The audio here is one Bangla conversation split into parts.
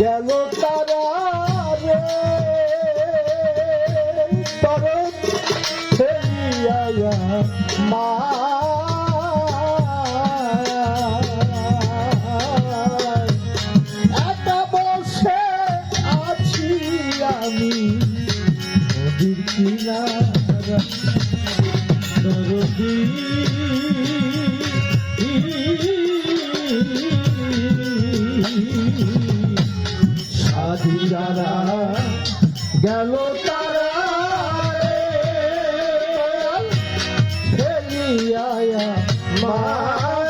গেল তারা রে। তরত মা ফেলিয়া মারে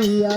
ஐயா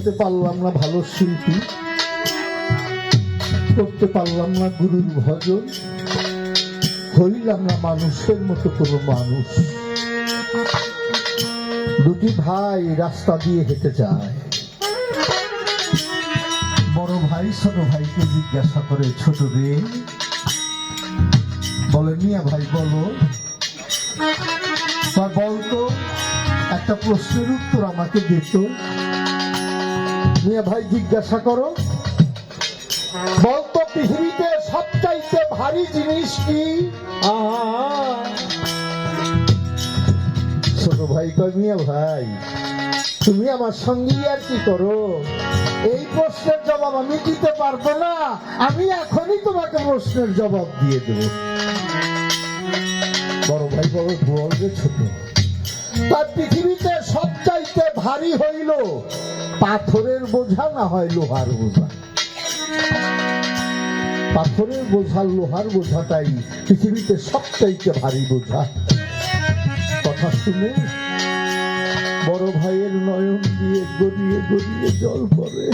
হতে পারলাম না ভালো শিল্পী, করতে পারলাম না গুরুর ভজন, হইলাম না মানুষের মতো কোনো মানুষ। দুটি ভাই রাস্তা দিয়ে হেঁটে যায়। বড় ভাই ছোট ভাইকে জিজ্ঞাসা করে, ছোট রে, বলে, মিয়া ভাই, বলো। বলতো, একটা প্রশ্নের উত্তর আমাকে দিত। মিয়া ভাই জিজ্ঞাসা করো। বলতো পৃথিবীতে সবচাইতে ভারী জিনিস কি? ছোট ভাই কয়, মিয়া ভাই, তুমি আমার সঙ্গে আর কি করো? এই প্রশ্নের জবাব আমি দিতে পারব না। আমি এখনই তোমাকে প্রশ্নের জবাব দিয়ে দেবো। বড় ভাই বড় বলবে ছোট। তার পৃথিবীতে সবচাইতে ভারী হইল পাথরের বোঝা না হয় লোহার বোঝা। পাথরের বোঝা, লোহার বোঝাটাই পৃথিবীতে সবচাইতে ভারী বোঝা। কথা শুনে বড় ভাইয়ের নয়ন দিয়ে গড়িয়ে গড়িয়ে জল পড়ে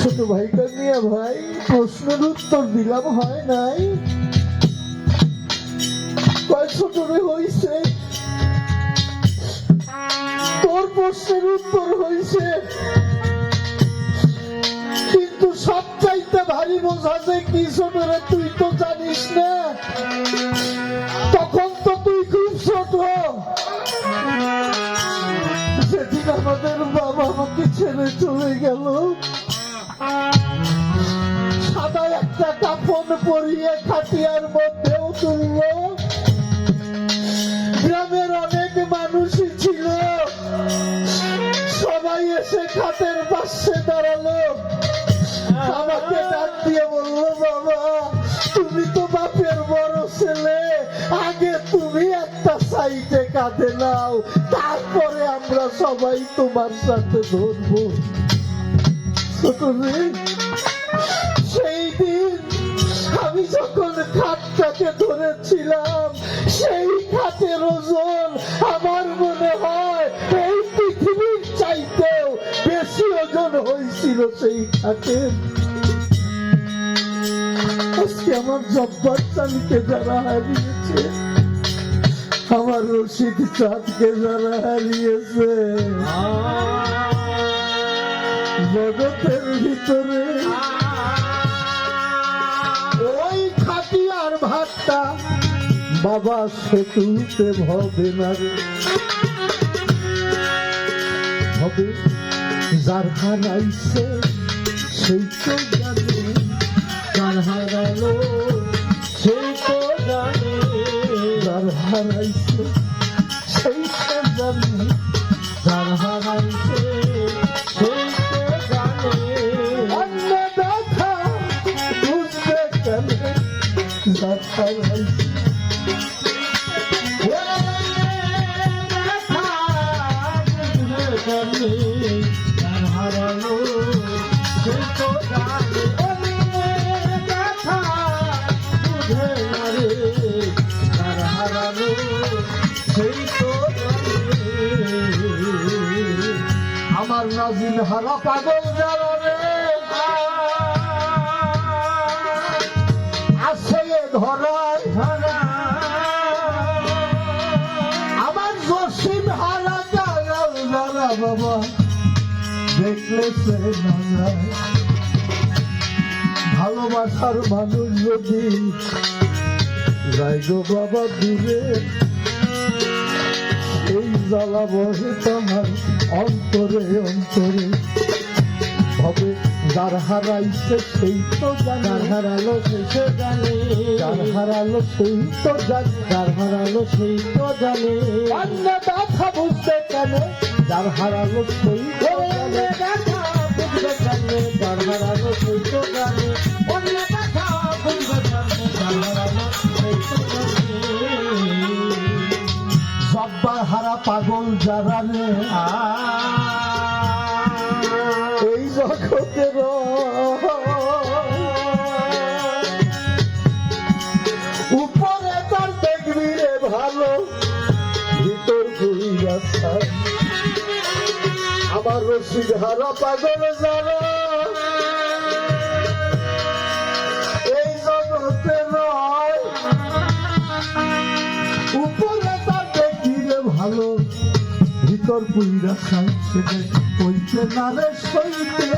ছোট ভাইটা নিয়ে ভাই, প্রশ্নের উত্তর দিলাম, হয় নাই। কয় ছোট রে হইছে? তোর প্রশ্নের উত্তর হইছে কিন্তু সব চাইতে ভারী বোঝা যে কি তুই তো জানিস না। তখন তো তুই খুব ছোট। সেদিন আমাদের বাবা আমাকে ছেড়ে চলে গেল। সাদা একটা কাপড় পরিয়ে খাটিয়ার মধ্যেও তুলল। পাশে দাঁড়াল আমাকে ডাক দিয়ে বাবা, তুমি তো বাপের বড় ছেলে। আগে তুমি একটা সাইডে কাঁধে নাও, তারপরে আমরা সবাই তোমার সাথে ধরবো। সেই দিন আমি যখন খাটটাকে ধরেছিলাম, সেই খাটের ওজন আমার মনে হয় হয়েছিল সেই খাটের আজকে আমার জব্বার চালিকে যারা হারিয়েছে, আমার রশিদ চাঁদকে যারা হারিয়েছে। জগতের ভিতরে ওই খাটিয়ার ভাতটা বাবা সে তুলতে হবে না রে। হবে যার হারাইছে সেই তো জানে কার হারালো। হারা পাগল যারা রে আছে এ আমার জসিম হারা গালাল যারা বাবা, দেখলে সে ভালোবাসার মানুষ যদি যাই বাবা দূরে এই জ্বালা বহে তোমার অন্তরে অন্তরে। হবে যার হারাইছে সেই তো যার হারালো সে জানে। যার হারালো সেই তো জানে। যার হারালো সেই তো জানে। অন্য ব্যথা বুঝতে কেন যার হারালো সেই তো জানে। যার হারালো সেই তো জানে। পাগল যারা রে এই জগতের উপরে তার দেখবি রে ভালো, ভিতর গুলি আমার রসিদ হারা পাগল যারা ভিতর পুইরা খাই সেটা কইতে না সইতে।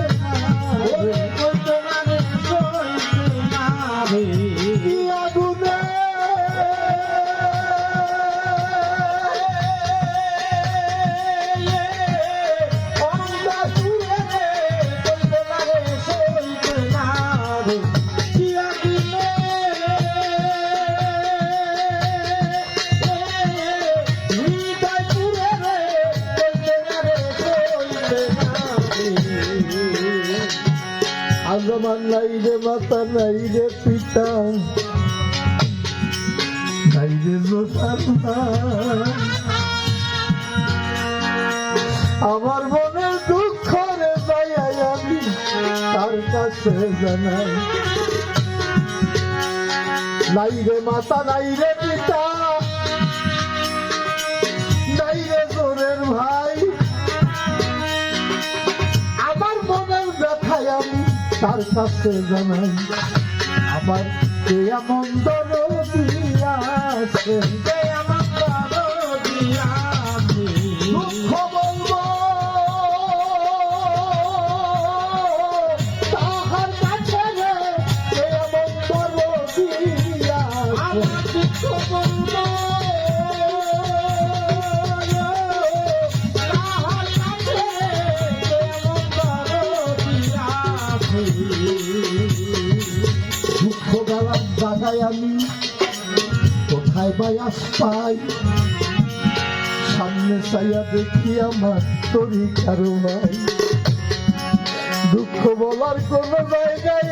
আগমান নাই রে মাতা, নাই রে পিতা। নাই রে আমার মনের দুঃখ রে দয়াই আমি তার কাছে জানাই। নাই রে মাতা, নাই রে পিতা। তার কাছে জানাই আমার কে এমন দিয়াছে দুঃখ দুঃখ জাগায় আমি। কোথায় পাই? সামনে দেখি আমার তরি কারও দুঃখ বলার কোন জায়গায়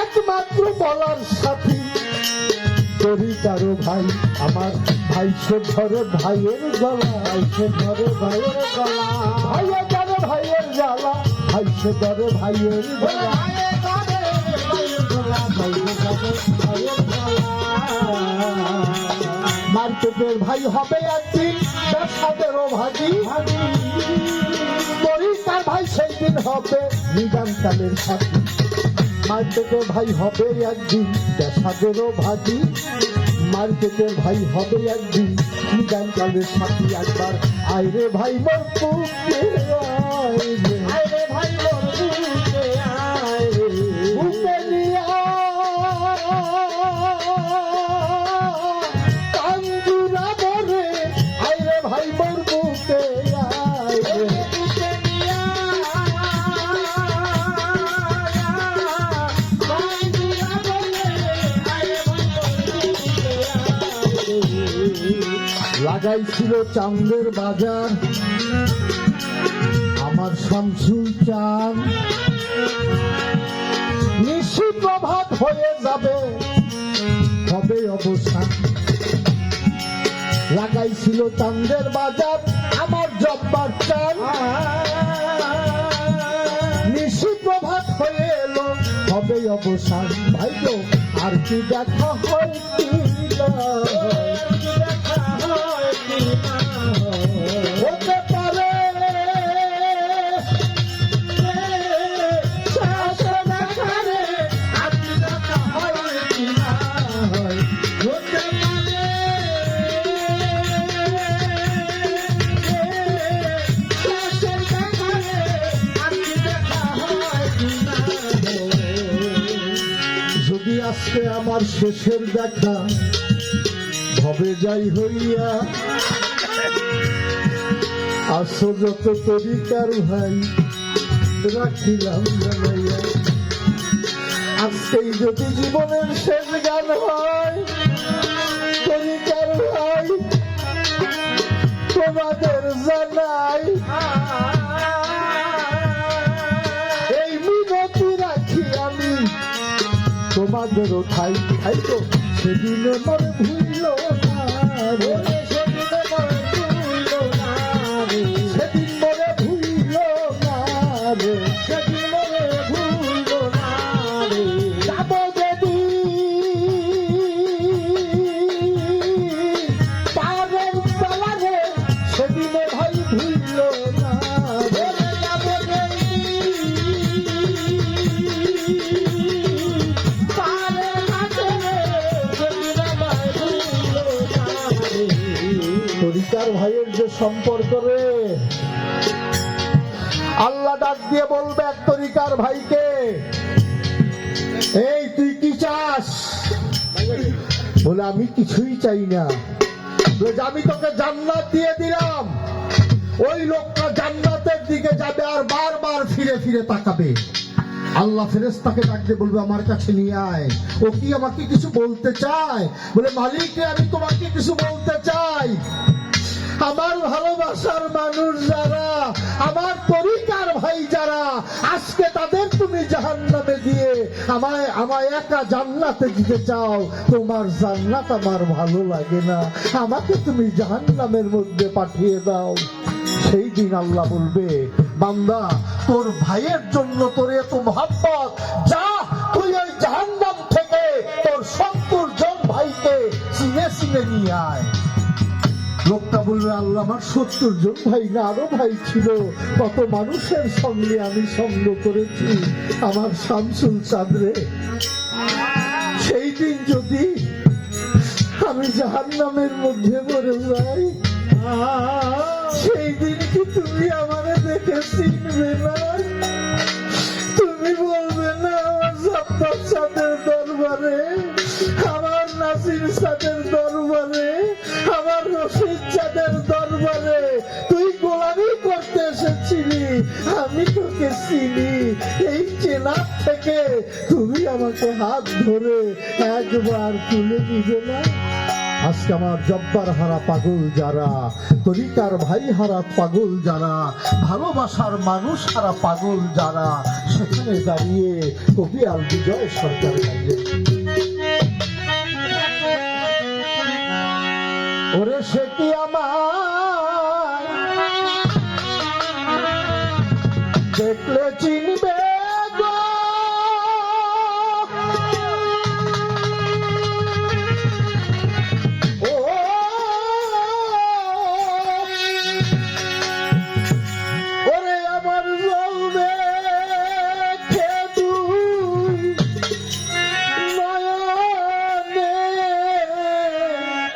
একমাত্র বলার সাথী কারও ভাই। আমার ভাই ধরে ভাইয়ের গলা, ভাই ধরে ভাইয়ের গলা। সে ধরে ভাইয়ের মার্কেটের ভাই হবে একদিন ব্যবসাদেরও ভাগি পরিষ্কার ভাই সেই দিন হবে নিজাম কালের সাথী। মার্কেটের ভাই হবে একদিন ব্যবসাদেরও ভাগি মার্কেটের ভাই হবে একদিন নিজাম কালের সাথী। একবার আইরে ভাই মোর লাগাইছিল চান্দের বাজার। আমার শামসুল চাঁদ। নিশি প্রভাত হয়ে যাবে, হবে অবসান। লাগাইছিল চান্দের বাজার, আমার জব্বার চান নিশি প্রভাত হয়ে এলো, হবে অবসান। ভাই তো আর কি দেখা হয় শেষের দেখা ভবে যাই হইয়া। আসো যত তরিকার ভাই রাখিলাম জানাইয়া। আজকেই যদি জীবনের শেষ গান হয় তরিকার ভাই তোমাদের জানাই। এই মিনতি রাখি আমি, তোমাদেরও ঠাই। খাই সেদিন মন ভুলল না তরিকার ভাইয়ের যে সম্পর্ক রে। আল্লাহ ডাক দিয়ে বলবে এক তরিকার ভাইকে, এই, তুই কি চাস? বলে, আমি কিছুই চাই না। আমি তোকে জান্নাত দিয়ে দিলাম। ওই লোকটা জান্নাতের দিকে যাবে আর বারবার ফিরে ফিরে তাকাবে। আল্লাহ ফেরেস্তাকে ডাকতে বলবে, আমার কাছে নিয়ে আয়। ও কি আমাকে কিছু বলতে চায়? বলে, মালিক আমি তোমাকে কিছু বলতে চাই। আমার ভালোবাসার মানুষ যারা, আমার তরিকার ভাই যারা, আজকে তাদের তুমি জাহান নামে দিয়ে আমায় আমায় একা জান্নাতে দিতে চাও। তোমার জান্নাত আমার ভালো লাগে না। আমাকে তুমি জাহান নামের মধ্যে পাঠিয়ে দাও। সেই দিন আল্লাহ বলবে, বান্দা, তোর ভাইয়ের জন্য তোর এত মহাব্বত। যা, তুই ওই জাহান্নাম থেকে তোর সত্তর জন ভাইকে চিনে চিনে নিয়ে আয়। লোকটা বলবে, আল্লাহ আমার সত্তর জন ভাই না, আরও ভাই ছিল। কত মানুষের সঙ্গে আমি সঙ্গ করেছি। আমার শামসুল চাঁদরে। সেই দিন যদি আমি জাহান নামের মধ্যে মরে যাই, সেই দিন কি তুমি আমার দেখে চিনবে না? তুমি বলবে, না আমার সাথের দরবারে, আমার নাসির সাথের দরবারে আমার রশিদ চাঁদের দরবারে। তুই গোলামি করতে এসেছিলি, আমি তোকে চিনি। এই চেনার থেকে তুমি আমাকে হাত ধরে একবার তুলে নিবে না? আজকে আমার জব্বার হারা পাগল যারা, তরিকার ভাই হারা পাগল যারা, ভালোবাসার মানুষ হারা পাগল যারা, সেখানে দাঁড়িয়ে কবি আল বিজয় সরকার ওরে সেটি আমার? দেখলে